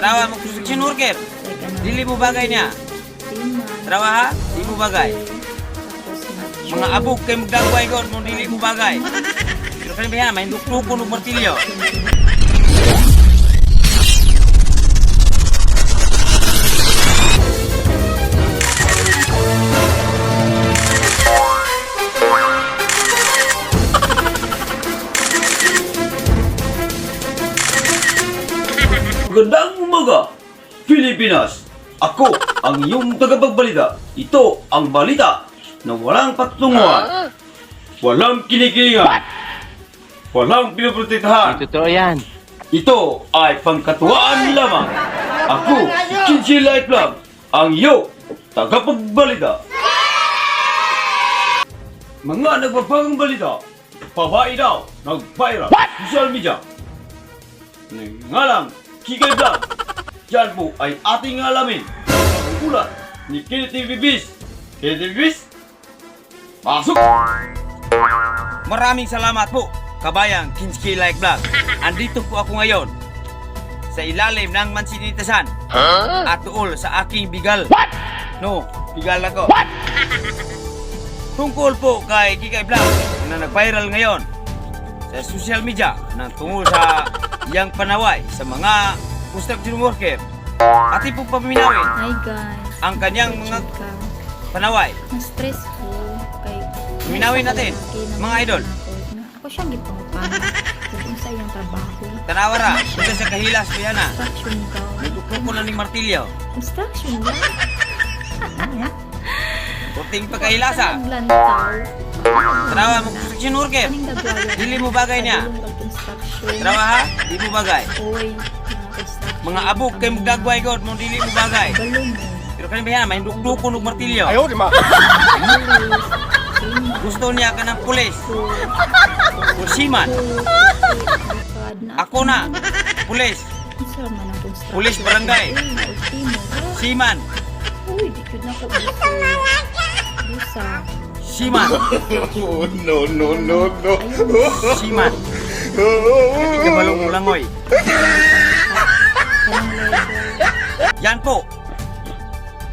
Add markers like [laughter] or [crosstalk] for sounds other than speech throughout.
Tarawa mo construction worker. Dili mo bagay niya. Tarawa ha? Di mo bagay. Mga abog kay magdagway ko mo dili mo bagay. Pero kani ba may lukluko ng martilyo. Magandang umaga, Pilipinas! Ako ang iyong tagapagbalita. Ito ang balita na walang patunguhan, walang kinikilingan, walang pinoprotektahan. Totoo yan. Ito ay pangkatuwaan lamang. Ako, si Kinchi Light Club, ang iyong tagapagbalita. Mga nagpapagang balita, babae daw, nag-viral, social media. Ngalang, Kikay Vlog. Yan po ay ating alamin. Ang ulat ni Kenneth Bibis. Kenneth Bibis, pasok! Maraming salamat po, kabayang Kinski Like Vlog. [laughs] Andito po ako ngayon sa ilalim ng mansinitasan at tuol sa aking bigal. No, bigal ako. [laughs] Tungkol po kay Kikay Vlog na nag-viral ngayon sa social media na tungkol sa [laughs] iyang panaway sa mga construction worker. Ating po paminawin Hi guys. ang kanyang mga Chika. panaway. Na-stress ko. Kay, Minawin natin, mga idol. Ako, siyang gipangpang. [laughs] Kung sa iyang trabaho. Tanawara, ito sa kahilas ko yan ah. Construction daw. Nagtutuko na ng martilyo. Construction daw. [laughs] Puting pagkahilasa. Naglantaw. Tarawa mo construction worker. Gagawin. Dili mo bagay niya. Construction. Tarawa ha? Di mo bagay. Oy. Mga abog kay magdagway god mo dili mo bagay. Pero kani ba yan, may dukduko ng martilyo. Malis. Sino? Gusto niya ka ng pulis. Na. Ako na. Pulis. Pulis barangay. Siman. Uy, di na ko. Siman. Oh, no, no, no, no. Siman. [laughs] Ikabalong ulangoy. Level. Yan po.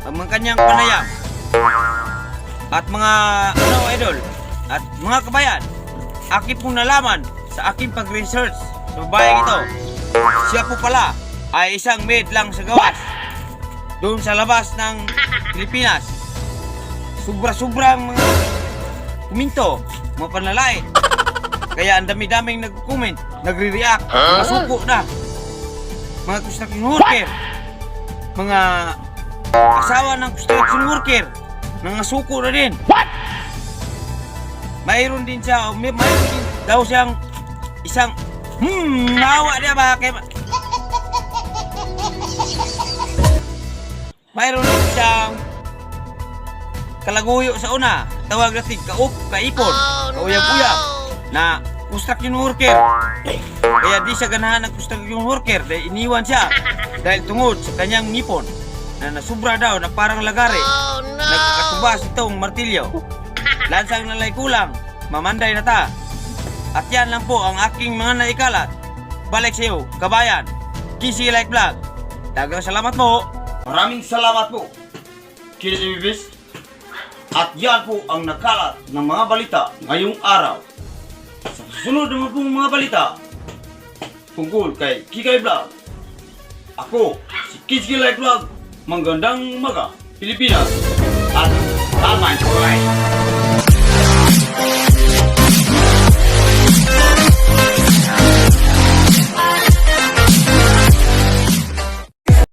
Ang mga kanyang panayam. At mga ano idol. At mga kabayan. Akin pong nalaman sa aking pag-research sa babayang ito. Siya po pala ay isang maid lang sa gawas. Doon sa labas ng Pilipinas. Sobra-sobrang mga kuminto, mga panlalait. Kaya ang dami-daming nag-comment, nagre-react, mga suko na. Mga construction worker, mga asawa ng construction worker, mga suko na din. Mayroon din siya, may, mayroon din daw siyang isang, hmm, nawa niya ba? Kay, mayroon din siyang kalaguyo sa una. Tawag natin kaup, kaipon, kauyab-uyab na construction worker. Kaya di siya ganahan ng construction worker dahil iniwan siya [laughs] dahil tungod sa kanyang ngipon na nasubra daw na parang lagari. Nagkatubas itong martilyo. [laughs] Lansang nalay kulang, mamanday na ta. At yan lang po ang aking mga naikalat. Balik sa iyo, kabayan. Kisi Like Vlog. Dagang salamat mo. Maraming salamat po, Kenneth Bibis. At yan po ang nakalat ng mga balita ngayong araw. Sa susunod naman pong mga balita tungkol kay Kikay Vlog. Ako, si Kikay Light Vlog. Magandang umaga, Pilipinas. At tamang kulay.